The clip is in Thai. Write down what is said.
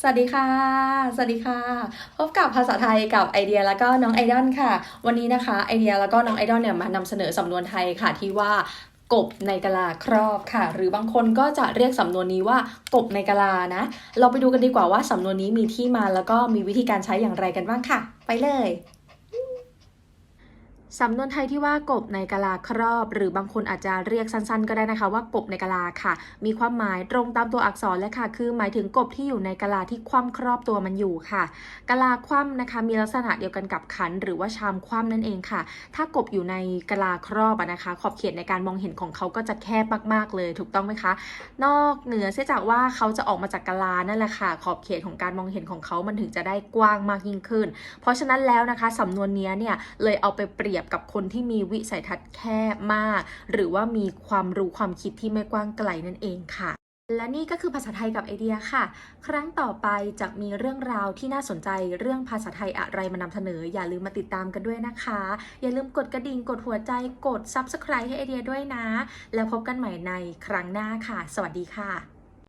สวัสดีค่ะ สวัสดีค่ะ พบกับภาษาไทยกับไอเดียแล้วก็น้องไอดอลค่ะ วันนี้นะคะไอเดียแล้วก็น้องไอดอลเนี่ยมานำเสนอสำนวนไทยค่ะที่ว่ากบในกะลาครอบค่ะ หรือบางคนก็จะเรียกสำนวนนี้ว่ากบในกะลานะ เราไปดูกันดีกว่าว่าสำนวนนี้มีที่มาแล้วก็มีวิธีการใช้อย่างไรกันบ้างค่ะ ไปเลย สำนวนไทยที่ว่ากบในกะลาครอบ หรือบางคนอาจจะเรียกสั้นๆ ก็ได้นะคะว่ากบในกะลาค่ะ มีความหมายตรงตามตัวอักษรเลยค่ะ คือหมายถึงกบที่อยู่ในกะลาที่คว่ำครอบตัวมันอยู่ค่ะกะลาคว่ำนะคะ มีลักษณะเดียวกันกับขัน หรือว่าชามคว่ำนั่นเองค่ะ ถ้ากบอยู่ในกะลาครอบนะคะ ขอบเขตในการมองเห็นของเขาก็จะแคบมากๆเลย ถูกต้องไหมคะ นอกเหนือเสียจากว่าเขาจะออกมาจากกะลานั่นแหละค่ะ ขอบเขตของการมองเห็นของเขามันถึงจะได้กว้างมากยิ่งขึ้น เพราะฉะนั้นแล้วนะคะสำนวนเนี้ยเนี่ยเลยเอาไปเปรียบกับคนที่มีวิสัยทัศน์แคบมาก หรือว่ามีความรู้ความคิดที่ไม่กว้างไกลนั่นเองค่ะและนี่ก็คือภาษาไทยกับไอเดียค่ะ ครั้งต่อไปจะมีเรื่องราวที่น่าสนใจเรื่องภาษาไทยอะไรมานำเสนอ อย่าลืมมาติดตามกันด้วยนะคะ อย่าลืมกดกระดิ่ง กดหัวใจ กด Subscribe ให้ไอเดียด้วยนะ แล้วพบกันใหม่ในครั้งหน้าค่ะ สวัสดีค่ะ